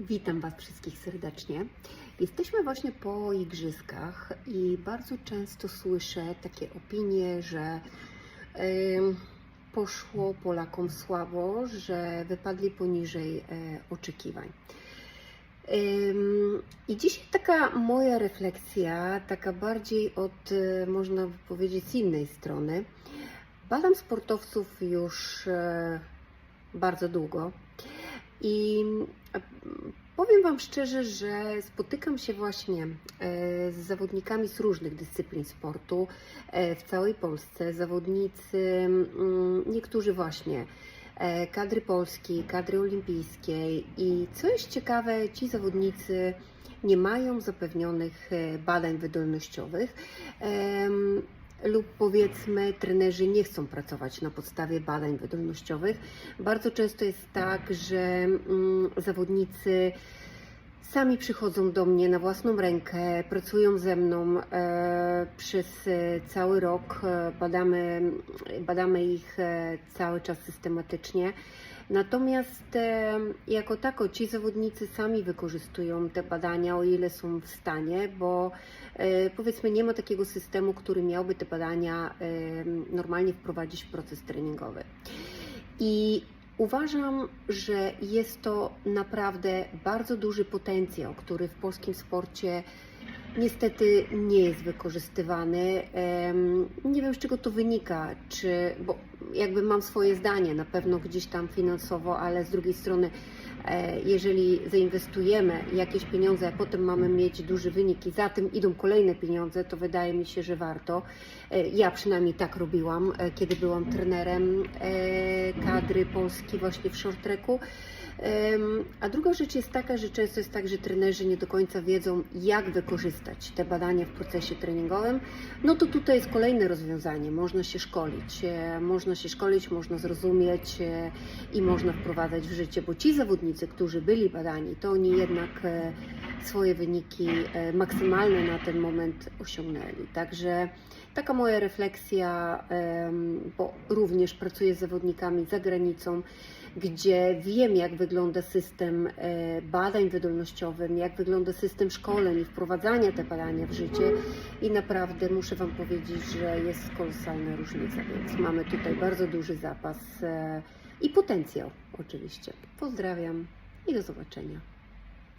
Witam Was wszystkich serdecznie. Jesteśmy właśnie po igrzyskach i bardzo często słyszę takie opinie, że poszło Polakom słabo, że wypadli poniżej e, oczekiwań. I dzisiaj taka moja refleksja, taka bardziej od, e, można powiedzieć, z innej strony. Badam sportowców już e, bardzo długo i powiem Wam szczerze, że spotykam się właśnie e, z zawodnikami z różnych dyscyplin sportu e, w całej Polsce. Zawodnicy, mm, niektórzy właśnie e, kadry polskiej, kadry olimpijskiej i co jest ciekawe, ci zawodnicy nie mają zapewnionych badań wydolnościowych. Lub powiedzmy trenerzy nie chcą pracować na podstawie badań wydolnościowych. Bardzo często jest tak, że mm, zawodnicy sami przychodzą do mnie na własną rękę, pracują ze mną e, przez e, cały rok, e, badamy, badamy ich cały czas systematycznie. Natomiast jako tako ci zawodnicy sami wykorzystują te badania, o ile są w stanie, bo powiedzmy nie ma takiego systemu, który miałby te badania normalnie wprowadzić w proces treningowy. I uważam, że jest to naprawdę bardzo duży potencjał, który w polskim sporcie niestety nie jest wykorzystywany. Nie wiem z czego to wynika, czy, bo jakby mam swoje zdanie, na pewno gdzieś tam finansowo, ale z drugiej strony, e, jeżeli zainwestujemy jakieś pieniądze, a potem mamy mieć duży wynik i za tym idą kolejne pieniądze, to wydaje mi się, że warto. E, Ja przynajmniej tak robiłam, e, kiedy byłam trenerem kadry Polski właśnie w short tracku. A druga rzecz jest taka, że często jest tak, że trenerzy nie do końca wiedzą, jak wykorzystać te badania w procesie treningowym. No to tutaj jest kolejne rozwiązanie. Można się szkolić, e, można się szkolić, można zrozumieć e, i można wprowadzać w życie, bo ci zawodnicy, którzy byli badani, to oni jednak e, swoje wyniki e, maksymalne na ten moment osiągnęli. Także taka moja refleksja, bo również pracuję z zawodnikami za granicą, gdzie wiem, jak wygląda system e, badań wydolnościowych, jak wygląda system szkoleń i wprowadzania te badania w życie i naprawdę muszę Wam powiedzieć, że jest kolosalna różnica, więc mamy tutaj bardzo duży zapas e, i potencjał oczywiście. Pozdrawiam i do zobaczenia.